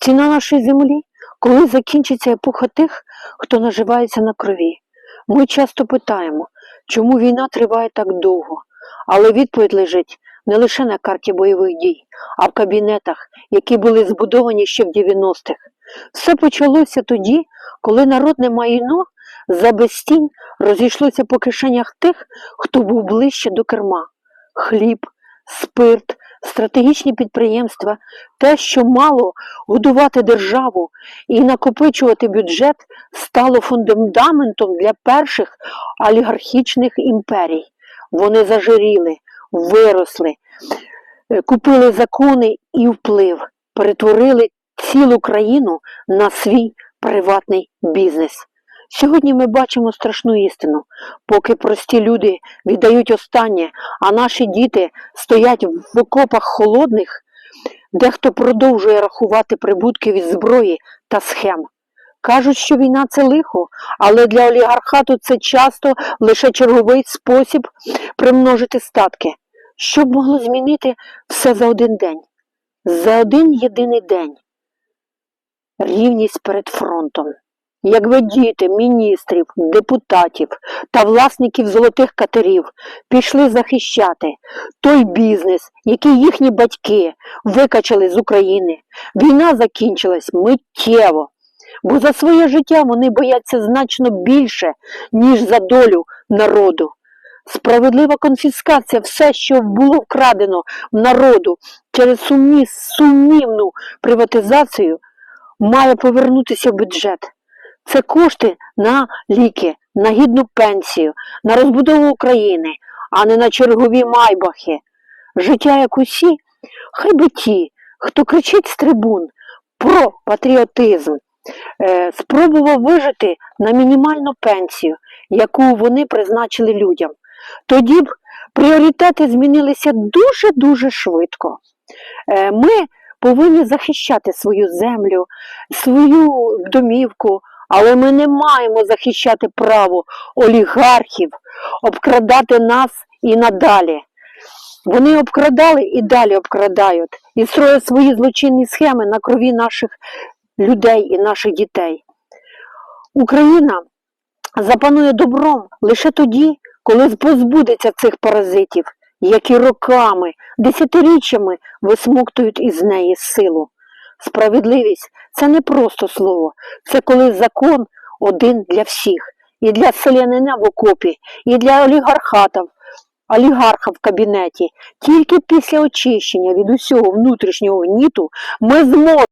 ціна нашої землі, коли закінчиться епоха тих, хто наживається на крові. Ми часто питаємо, чому війна триває так довго, але відповідь лежить не лише на карті бойових дій, а в кабінетах, які були збудовані ще в 90-х. Все почалося тоді, коли народне майно за безстінь розійшлося по кишенях тих, хто був ближче до керма. Хліб, спирт, стратегічні підприємства, те, що мало годувати державу і накопичувати бюджет, стало фундаментом для перших олігархічних імперій. Вони зажиріли, виросли, е, купили закони і вплив, перетворили цілу країну на свій приватний бізнес. Сьогодні ми бачимо страшну істину. Поки прості люди віддають останнє, а наші діти стоять в окопах холодних, дехто продовжує рахувати прибутки від зброї та схем. Кажуть, що війна це лихо, але для олігархату це часто лише черговий спосіб примножити статки. Що б могло змінити все за один день? За один єдиний день. Рівність перед фронтом. Якби діти, міністрів, депутатів та власників золотих катерів пішли захищати той бізнес, який їхні батьки викачали з України, війна закінчилась миттєво, бо за своє життя вони бояться значно більше, ніж за долю народу. Справедлива конфіскація, все, що було вкрадено в народу через сумні, сумнівну приватизацію, має повернутися в бюджет. Це кошти на ліки, на гідну пенсію, на розбудову України, а не на чергові майбахи. Життя як усі, хай би ті, хто кричить з трибун про патріотизм, е, спробував вижити на мінімальну пенсію, яку вони призначили людям. Тоді б пріоритети змінилися дуже-дуже швидко. Е, Ми повинні захищати свою землю, свою домівку, але ми не маємо захищати право олігархів обкрадати нас і надалі. Вони обкрадали і далі обкрадають і строять свої злочинні схеми на крові наших людей і наших дітей. Україна запанує добром лише тоді, коли позбудеться цих паразитів, які роками, десятиріччями висмоктують із неї силу. Справедливість це не просто слово, це коли закон один для всіх, і для селянина в окопі, і для олігархатів, олігарха в кабінеті. Тільки після очищення від усього внутрішнього гніту ми зможемо